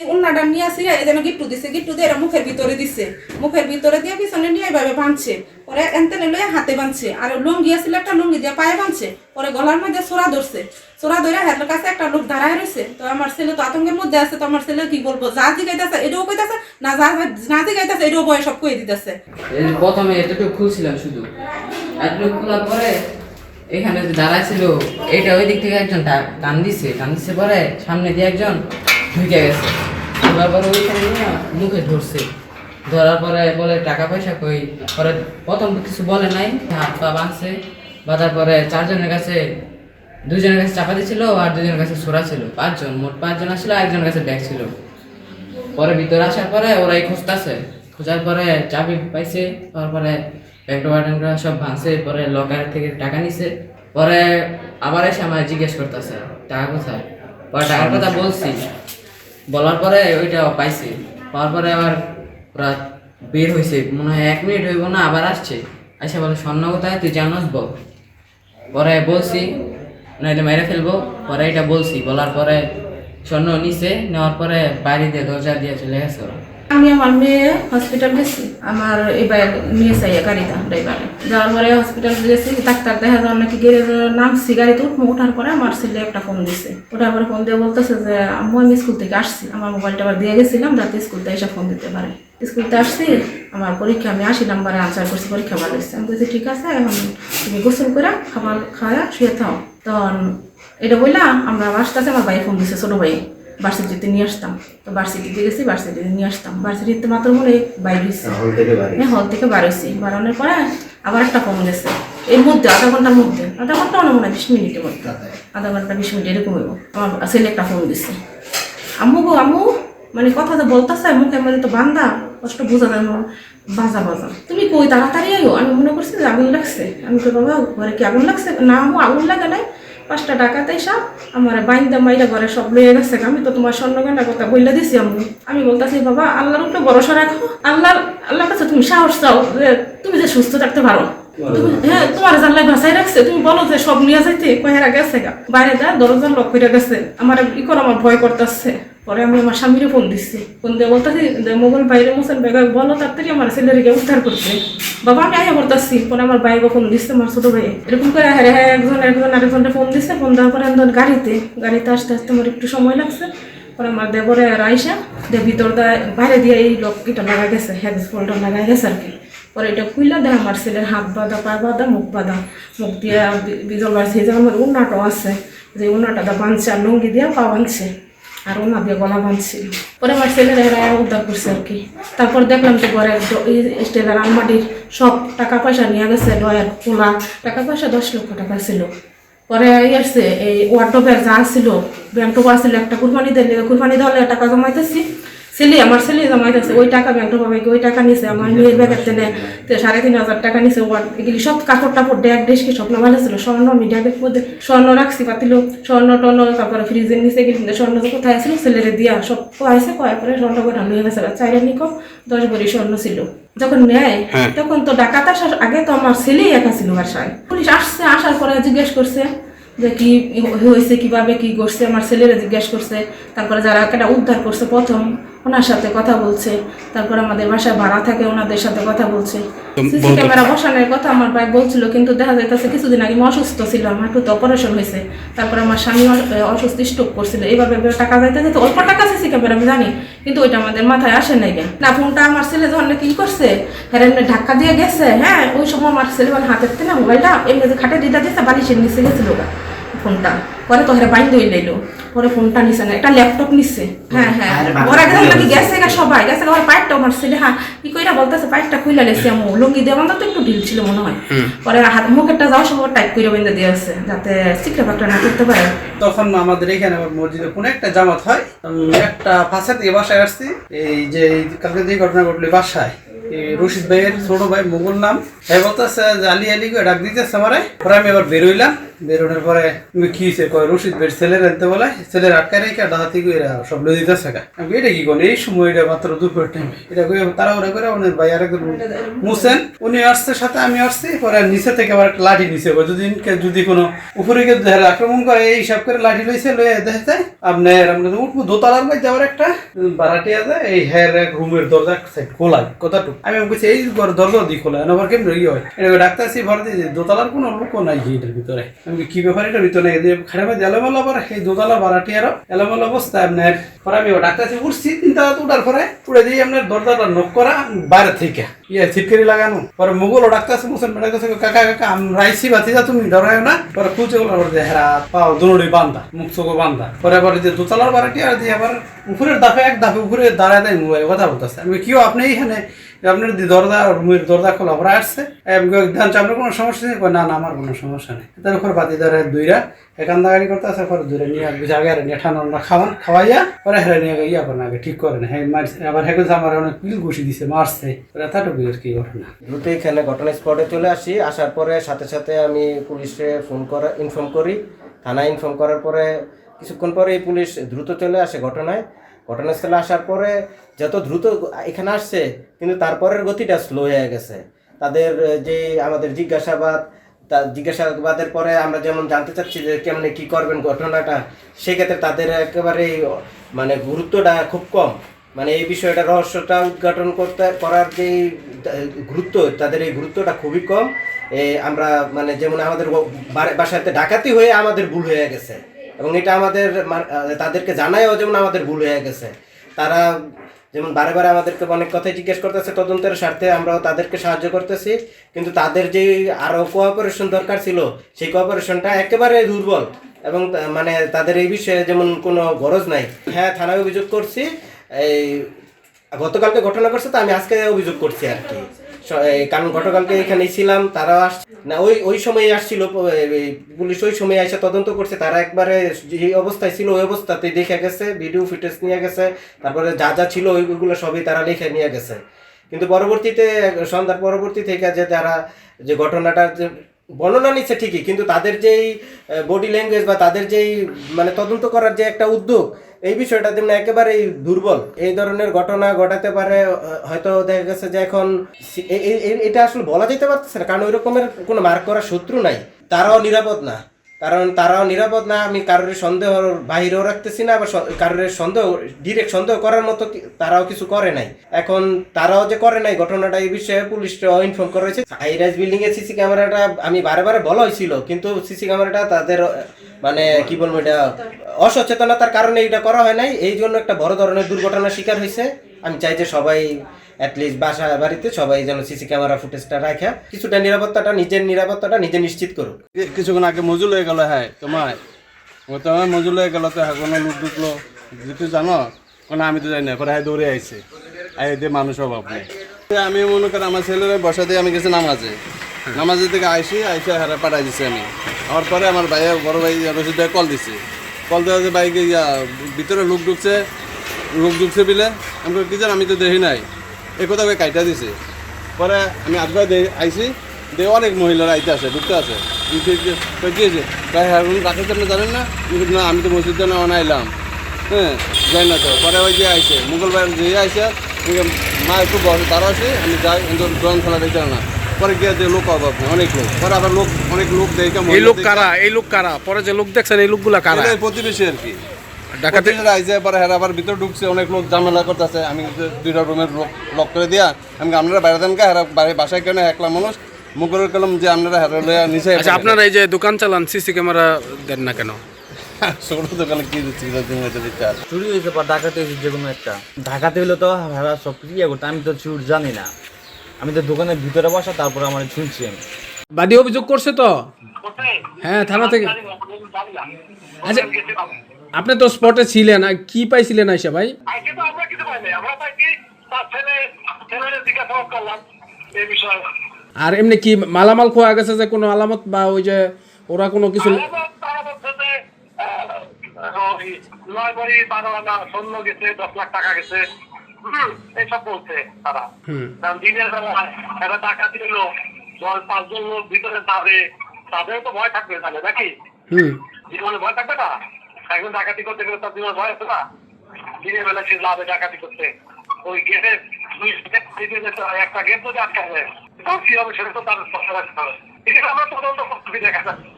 উন্নাটা নিয়ে আসি, এই যেন গিট্টু দিছে, গিট্টু দিয়ে এরা মুখের ভিতরে দিছে। মুখের ভিতরে দিয়ে পিছনে নিয়ে এইভাবে বাঁধছে। পরে এনতেনে লয়ে হাতে বাঁধছে। আর লুঙ্গি আসছিল একটা লুঙ্গি দিয়ে পায়ে বাঁধছে। পরে গলার মধ্যে সোরা ধরছে। সোরা ধরে হাতের কাছে একটা লোক দাঁড়ায় রয়েছে তো আমার ছেলে তো আতঙ্কের মধ্যে আছে। তো আমার ছেলে কি বলব, যা জিগাইতেছে এটাও কইতাছে, না যা না জিগাইতেছে এটাও বয়ে সব কই দিতেছে। প্রথমে এতটুকু খুলছিলাম শুধু। এতটুকু খোলার পরে এখানে যে দাঁড়ায় এইটা ওই দিক থেকে একজন টান দিছে। টান দিছে পরে সামনে দিয়ে একজন ঢুকে গেছে। ঢোকার পরে ওইখানে নিয়ে মুখে ধরছে। ধরার পরে বলে, টাকা পয়সা কই? পরে প্রথম কিছু বলে নাই। হাত পা বাঁধছে। বাঁধার পরে চারজনের কাছে, দুজনের কাছে চাপা দিছিল আর দুজনের কাছে ছোড়া ছিল। পাঁচজন, মোট পাঁচজন আসছিল একজনের কাছে ব্যাগ ছিল। পরে ভিতরে আসার পরে ওরাই খুঁজতেছে। খোঁজার পরে চাবি পাইছে। তারপরে ব্যাংকটা ব্যাংকটা সব ভাঙছে। পরে লকার থেকে টাকা নিছে। পরে আবার এসে আমার জিজ্ঞেস করতেছে, টাকা কোথায়? পরে টাকার কথা বলছি। বলার পরে ওইটা পাইছে। পাওয়ার পরে আবার ওরা বের হয়েছে মনে হয় এক মিনিট হইব না, আবার আসছে। আসে বলে, স্বর্ণ কোথায়? তুই জানাস বল পরে বলছি নাহলে মেরে ফেলব। পরে এটা বলছি। বলার পরে স্বর্ণ নিছে, নেওয়ার পরে বাইরে দিয়ে দরজা দিয়ে চলে গেছে ওরা। আমি আমার মেয়ে হসপিটাল গেছি। আমার বাইক নিয়ে চাই গাড়িটা ড্রাইভারে যাওয়ার পরে হসপিটাল গেছি, ডাক্তার দেখা যাওয়ার নাকি গেড়ে নামছি, গাড়িতে উঠবো ওঠার পরে আমার ছেলে একটা ফোন দিছে। ওঠার পরে ফোন দিয়ে বলতেছে যে, আম্মু, আমি স্কুল থেকে আসছি। আমার মোবাইলটা আবার দিয়ে গেছিলাম, যাতে স্কুল থেকে এসে ফোন দিতে পারে। স্কুলতে আসছি, আমার পরীক্ষা, আমি আশি নাম্বারে আনসার করছি, পরীক্ষা ভালো হয়েছে। আমি বলছি, ঠিক আছে, এখন তুমি গোসল করে খাবার খাওয়া, শুয়ে থাও। তখন এটা বললাম, আমরা আসতেছে, আমার ভাই ফোন দিছে, ছোটো ভাই। ভার্সিটিতে নিয়ে আসতাম। তো ভার্সিটিতে গেছি ভার্সিটিতে নিয়ে আসতাম। ভার্সিটিতে মাত্র মনে হয় বাইরে হল থেকে বাড়ি হ্যাঁ হল থেকে বার হয়েছি। বাড়ানোর পরে আবার একটা ফোন গেছে। এর মধ্যে আধা ঘণ্টার মধ্যে। আধা ঘণ্টা না মনে হয় বিশ মিনিটের মধ্যে। আধা ঘণ্টা বিশ মিনিট এরকম হইব। আমার ছেলে একটা ফোন দিছে। আম্মু গো আম্মু মানে কথা তো বলতেছে মুখে মানে তো বান্দা কষ্ট বোঝা যায় না। বাজা বাজা। তুমি কই তাড়াতাড়ি আইও? আমি মনে করছি যে আগুন লাগছে। আমি তো বাবা ঘরে কি আগুন লাগছে? না আম্মু আগুন লাগে নাই। পাঁচটা টাকাতে সব আমার বাইন্দা মাইরা ঘরে সব লয়ে গেছে আমি তো তোমার স্বর্ণগণার কথা বললে দিছি আমি আমি বলতেছি বাবা আল্লাহর উপরে ভরসা রাখো। আল্লাহ আল্লাহর কাছে তুমি সাহস চাও যে তুমি যে সুস্থ থাকতে পারো। হ্যাঁ তোমার জানলাই ভাসাই রাখছে। তুমি বলো যে সব নিয়ে যাইতে কয়েরা গেছে গা? বাইরে যা দরজার লক করে গেছে। আমার ই করে আমার ভয় করতেছে। পরে আমি আমার স্বামীরে ফোন দিচ্ছি ফোন দিয়ে বলতেছি মোবাইল বাইরে মোসেন বেগা বলো তাড়াতাড়ি আমার ছেলেকে উদ্ধার করছে বাবা, আমি আয়া করতেছি। পরে আমার বাইরে ফোন দিচ্ছে আমার ছোটো ভাই এরকম করে হ্যাঁ হ্যাঁ একজন একজন আরেকজনটা ফোন দিচ্ছে ফোন দেওয়ার পরে একজন গাড়িতে গাড়িতে আসতে আসতে আমার একটু সময় লাগছে। পরে আমার দেবরে রাইসা দে ভিতর দিয়ে বাইরে দিয়ে এই লক এটা লাগা গেছে হেড ফোনটা লাগাই গেছে আর কি। পরে এটা খুললা দেয় আমার ছেলের হাত বাঁধা, পা বাঁধা, মুখ বাঁধা। মুখ দিয়ে বিজল বাড়ছে যে আমার উন্নাটাও আছে। যে উন্নাটা বাঁধছে আর লুঙ্গি দিয়ে পা বাঁধছে। আর ওনা দিয়ে গলা বাঁধছিল পরে আমার ছেলেরা এরা উদ্ধার করছে আর কি। তারপর দেখলাম যে ঘরে স্টেলার আলমাটির সব টাকা পয়সা নিয়ে গেছে ডয়ার খোলা। টাকা পয়সা দশ লক্ষ টাকা ছিল। পরে আসছে, এই ওয়ার্ডবের যা ছিল ব্যাংকটো আসছিল একটা কুরবানি দিলে কুরবানি দেওয়ালে টাকা জমাইতেছি। ছেলে আমার ছেলে জমাইতেছে ওই টাকা ব্যাংকটো পাবে ওই টাকা নিছে আমার মেয়ের ব্যাগের তেলে সাড়ে তিন হাজার টাকা নিছে ওয়ার্ড এগুলি সব কাপড় টাপড় ড্যাগ ড্রেস কি স্বপ্ন ভালো ছিল স্বর্ণ আমি ড্যাগের মধ্যে স্বর্ণ রাখছি পাতিল স্বর্ণ টর্ণ তারপরে ফ্রিজের নিচে গেলি স্বর্ণ যে কোথায় আছিল ছেলেরে দিয়া সব কয়েছে কয়ে পরে স্বর্ণ করে নিয়ে গেছে চাইরে নিকো দশ ভরি স্বর্ণ ছিল। যখন নেয় তখন তো ডাকাত আসার আগে তো আমার ছেলেই একা ছিল বাসায়। পুলিশ আসছে আসার পরে জিজ্ঞেস করছে যে কি হয়েছে কীভাবে কি করছে আমার ছেলেরা জিজ্ঞেস করছে তারপরে যারা একটা উদ্ধার করছে প্রথম ওনার সাথে কথা বলছে তারপর আমাদের বাসায় ভাড়া থাকে ওনাদের সাথে কথা বলছে। সিসি ক্যামেরা বসানোর কথা আমার ভাই বলছিল কিন্তু দেখা যাইতেছে কিছুদিন আগে আমি অসুস্থ ছিল আমার একটু অপারেশন হয়েছে। তারপর আমার স্বামী অসুস্থ স্ট্রোক করছিল। এইভাবে টাকা যাইতেছে তো অল্প টাকা সিসি ক্যামেরা আমি জানি কিন্তু ওইটা আমাদের মাথায় আসে নাই না ফোনটা আমার ছেলে যখন কি করছে হ্যাঁ এমনি ধাক্কা দিয়ে গেছে হ্যাঁ ওই সময় আমার ছেলে মানে হাতের না মোবাইলটা এমনি যে খাটে দিতে দিয়েছে বালিশের নিচে গেছিল গা। ফোনটা পরে তো হেরে বাইন দই লাইলো পরে ফোনটা নিছে না একটা ল্যাপটপ নিছে। হ্যাঁ হ্যাঁ। ওরা একদম নাকি গেছে গা সবাই। গেছে ওর পাইপটা আমার ছেলে হ্যাঁ। কি কইরা বলতেছে পাইপটা খুইলা লেছে আমু। লুঙ্গি দিয়ে আমাদের তো একটু ঢিল ছিল মনে হয়। পরে হাত মুখেরটা যাওয়ার সময় টাইপ করে বেঁধে দিয়ে আছে যাতে চিকরে পাকটা না করতে পারে। তখন আমাদের এখানে আবার মসজিদে কোনো একটা জামাত হয়। একটা ফাঁসা থেকে বাসায় আসছি। এই যে কালকে যে ঘটনা ঘটলো বাসায়। রশিদ ভাইয়ের ছোট ভাই মুগুল নাম। বলতেছে আলি করে ডাক দিতেছে আমারে। পরে আমি আবার বেরোইলাম বেরোনোর পরে আমি কি হয়েছে কয়, রশিদ বের ছেলের আনতে বলে, ছেলের আটকায় রেখে ডাহাতি করে সব লই দিতেছে আমি এটা কি কোন? এই সময় এটা মাত্র দুপুর টাইম এটা কই তারা ওরা করে ওনার ভাই আর মুসেন উনি আসছে, সাথে আমি আসছি। পরে নিচে থেকে আবার একটা লাঠি নিচে যদি যদি কোনো উপরে ধরে আক্রমণ করে, এই হিসাব করে লাঠি লইছে, লইয়া দেখতে আপনার আমরা উঠবো। দোতলার মধ্যে আবার একটা বারাটি আছে এই হের এক রুমের দরজা খোলা কতটুকু আমি বলছি এই ঘর দরজা দি খোলা আবার কেমন ইয়ে হয়? এটা ডাক্তার সে ভর দিয়ে দোতলার কোনো লোক নাই এটার ভিতরে। আমি কি ব্যাপার এটার ভিতরে? খারাপ এলোমেলো আবার এই দোতলা বারাটি আরও এলোমেলো অবস্থা। আপনার পরে আমি ডাক্তার সে উঠছি তিনটা উঠার পরে উঠে দিয়ে আপনার দরজাটা নক করা, বাইরে থেকে। ইয়ে ছিটকারি লাগানো। পরে মুগল ডাক্তার সে বেড়া কাছে কাকা কাকা আমরা আইসি বাতি যা তুমি ডরায় না। পরে খুঁজে গেল পরে হেরা পাও দুনুড়ি বান্ধা মুখ চোখো বান্ধা পরে আবার যে দোতলার বারাটি আর দিয়ে আবার উপরের দাফে এক দাফে উপরে দাঁড়ায় দেয় মোবাইল কথা বলতেছে। আমি কিও আপনি এইখানে আপনার দরজা, রুমের দরজা খোলা পরে আসছে। ধান আপনার কোনো সমস্যা নেই? না না, আমার কোনো সমস্যা নেই। তারপর বাতি ধরে দুইরা, এখান দাগানি করতে আসে পরে দূরে নিয়ে আর নিয়ে ঠান্ডা খাওয়ান, খাওয়াইয়া, পরে হেরে নিয়ে গিয়ে করেন আগে ঠিক করেন হ্যাঁ মারছে আবার হ্যাঁ আমার অনেক পিল ঘুষি দিছে, মারছে। এতটুকু আর কি ঘটনা। দ্রুত এখানে ঘটনা স্পটে চলে আসি। আসার পরে সাথে সাথে আমি পুলিশে ফোন করা ইনফর্ম করি। থানায় ইনফর্ম করার পরে, কিছুক্ষণ পরে এই পুলিশ দ্রুত চলে আসে ঘটনায়। ঘটনাস্থলে আসার পরে যত দ্রুত এখানে আসছে কিন্তু তারপরের গতিটা স্লো হয়ে গেছে। তাদের যে আমাদের জিজ্ঞাসাবাদ তা জিজ্ঞাসাবাদের পরে আমরা যেমন জানতে চাচ্ছি যে কেমনে কী করবেন ঘটনাটা সেক্ষেত্রে তাদের একেবারে মানে গুরুত্বটা খুব কম। মানে এই বিষয়টা রহস্যটা উদ্ঘাটন করতে করার যে গুরুত্ব তাদের এই গুরুত্বটা খুবই কম। এ, আমরা মানে যেমন আমাদের বাসাতে ডাকাতি হয়ে আমাদের ভুল হয়ে গেছে। এবং এটা আমাদের তাদেরকে জানায়ও যেমন আমাদের ভুল হয়ে গেছে। তারা যেমন বারে বারে আমাদেরকে অনেক কথাই জিজ্ঞেস করতেছে, তদন্তের স্বার্থে আমরাও তাদেরকে সাহায্য করতেছি। কিন্তু তাদের যে আরও কোঅপারেশন দরকার ছিল, সেই কোঅপারেশনটা একেবারে দুর্বল এবং মানে তাদের এই বিষয়ে যেমন কোনো গরজ নাই। হ্যাঁ থানায় অভিযোগ করছি, এই গতকালকে ঘটনা করছে তো আমি আজকে অভিযোগ করছি আর কি। কারণ গতকালকে এখানেই ছিলাম তারাও আসছে। না ওই ওই সময় আসছিল পুলিশ ওই সময় এসে তদন্ত করছে তারা একবারে যে অবস্থায় ছিল ওই অবস্থাতেই দেখে গেছে ভিডিও ফুটেজ নিয়ে গেছে তারপরে যা যা ছিল ওইগুলো সবই তারা লিখে নিয়ে গেছে। কিন্তু পরবর্তীতে সন্ধ্যার পরবর্তী থেকে যে তারা যে ঘটনাটা যে বর্ণনা নিচ্ছে ঠিকই, কিন্তু তাদের যেই বডি ল্যাঙ্গুয়েজ বা তাদের যেই মানে তদন্ত করার যে একটা উদ্যোগ, এই বিষয়টা তেমনি একেবারেই দুর্বল। এই ধরনের ঘটনা ঘটাতে পারে হয়তো দেখা গেছে যে এখন এটা আসলে বলা যেতে পারতেছে না, কারণ ওই রকমের কোনো মার্ক করা শত্রু নাই, তারাও নিরাপদ না। কারণ তারাও নিরাপদ না, আমি কারোর সন্দেহ বাহিরেও রাখতেছি না, আবার কারোর সন্দেহ ডিরেক্ট সন্দেহ করার মতো তারাও কিছু করে নাই। এখন তারাও যে করে নাই, ঘটনাটা এই বিষয়ে পুলিশরাও ইনফর্ম করা হয়েছে। হাইরাইজ বিল্ডিং এর সিসি ক্যামেরাটা আমি বারে বারে বলা হয়েছিল, কিন্তু সিসি ক্যামেরাটা তাদের মানে কি বলব এটা, অসচেতনতার কারণে এটা করা হয় নাই। এই জন্য একটা বড় ধরনের দুর্ঘটনার শিকার হয়েছে। আমি চাই যে সবাই অ্যাটলিস্ট বাসা বাড়িতে সবাই যেন সিসি ক্যামেরা ফুটেজটা রাখা। কিছুটা নিরাপত্তাটা, নিজের নিরাপত্তাটা নিজে নিশ্চিত করুক। কি- কিছুক্ষণ আগে মজুল হয়ে গেল হ্যাঁ তোমার। ও তো আমার মজুল হয়ে গেল তো হ্যাঁ কোনো লোক ঢুকলো। যেহেতু জানো, কোনো আমি তো জানি না পরে হ্যাঁ দৌড়ে আইছে। আই দিয়ে মানুষ অভাব নেই। আমি মনে করি আমার ছেলেরা বসা দিয়ে আমি গেছি নামাজে। নামাজের থেকে আইসি, আইসে হারা পাঠাই দিছি আমি। আমার পরে আমার ভাইয়া বড় ভাই রশিদ ভাই কল দিছি। কল দেওয়া যে বাইকে ভিতরে লোক ঢুকছে লোক ঢুকছে বিলে, আমি কি জান, আমি তো দেখি নাই। এই কথা কই কাইটা দিছে। পরে আমি আজকে আইসি দে অনেক মহিলারা আইতে আছে ঢুকতে আছে তাই হ্যাঁ আপনি জানেন না। আমি না আমি তো মসজিদ না আইলাম হ্যাঁ যাই না তো। পরে ওই যে আইসে মুঘল ভাই যে আইসে মা একটু বসে তারা আসে আমি যাই কিন্তু ড্রয়িং খেলা দেখতে না পরে গিয়ে যে লোক অভাব অনেক লোক। পরে আবার লোক অনেক লোক দেখে এই লোক কারা? এই লোক কারা? পরে যে লোক দেখছেন এই লোকগুলা কারা? প্রতিবেশী আর কি। ডাকাতে প্রতিবেশীরা আইসে পরে হেরা আবার ভিতরে ঢুকছে অনেক লোক ঝামেলা করতেছে। আমি দুইটা রুমের লক করে দিয়া আমি আপনারা বাইরে দেন কে? হেরা বাসায় কেন? একলা মানুষ? মুখের কলম যে আপনারা হেরা লইয়া নিচে আচ্ছা আপনারা এই যে দোকান চালান সিসি ক্যামেরা দেন না কেন? ছোট দোকানে কি দিচ্ছি চুরি হয়েছে বা ডাকাতি হয়েছে যে কোনো একটা। ডাকাতি হলে তো হারা সব কিছু ইয়ে করতো আমি তো চুর জানি না। আমি তো দোকানের ভিতরে বসা তারপর আমার শুনছি আমি। বাদী অভিযোগ করছে তো? হ্যাঁ থানা থেকে। আচ্ছা আপনি তো স্পটে ছিলেন কি পাইছিলেন আইসা ভাই? আমরা কিছু পাইনি আমরা পাইছি তার ছেলে ছেলের জিজ্ঞাসাবাদ করলাম এই বিষয়ে। আর এমনি কি মালামাল খোয়া গেছে যে কোনো আলামত বা ওই যে ওরা কোনো কিছু তাদের তো থাকবে তাহলে নাকি? জীবনে ভয় থাকবে না? একজন ডাকাতি করতে গেলে তার জীবনে ভয় আছে না? দিনের বেলা সে লাভে ডাকাতি করতে। ওই গেটে দুই একটা গেট যদি আটকা যায় তখন কি হবে? সেটা তো তার স্পষ্ট রাখতে হবে। এখানে আমরা তদন্ত করতে দেখা যাচ্ছে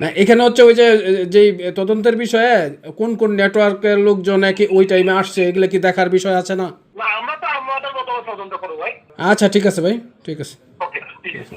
না এখানে হচ্ছে ওই যে যেই তদন্তের বিষয়ে কোন কোন নেটওয়ার্কের লোকজন একই ওই টাইমে আসছে এগুলো কি দেখার বিষয় আছে না? না আমরা তো তদন্ত করব ভাই। আচ্ছা ঠিক আছে ভাই ঠিক আছে। ওকে ঠিক আছে।